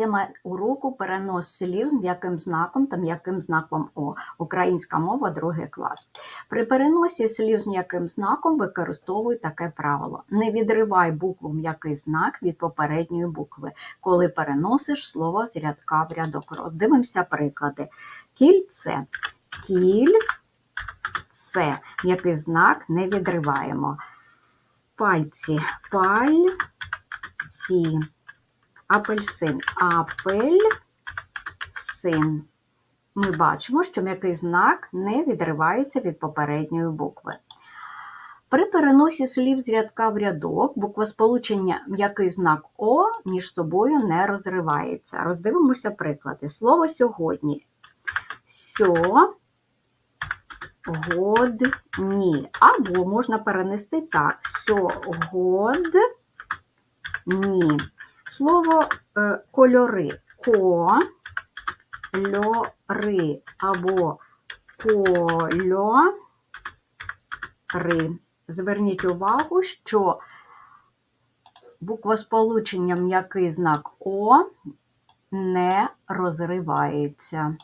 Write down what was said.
Тема уроку перенос слів з м'яким знаком та м'яким знаком О. Українська мова, другий клас. При переносі слів з м'яким знаком використовуй таке правило: не відривай букву м'який знак від попередньої букви, коли переносиш слово з рядка в рядок. Роздивимося приклади. Кільце. Кіль. Це м'який знак не відриваємо. Пальці. Пальці. Апельсин. Апель. Син. Ми бачимо, що м'який знак не відривається від попередньої букви. При переносі слів з рядка в рядок буквосполучення м'який знак О між собою не розривається. Роздивимося приклади. Слово сьогодні. Сьогодні. Або можна перенести так. Сьогодні. Слово е, кольори. Ко-льори або кольори. Зверніть увагу, що буквосполучення м'який знак О не розривається.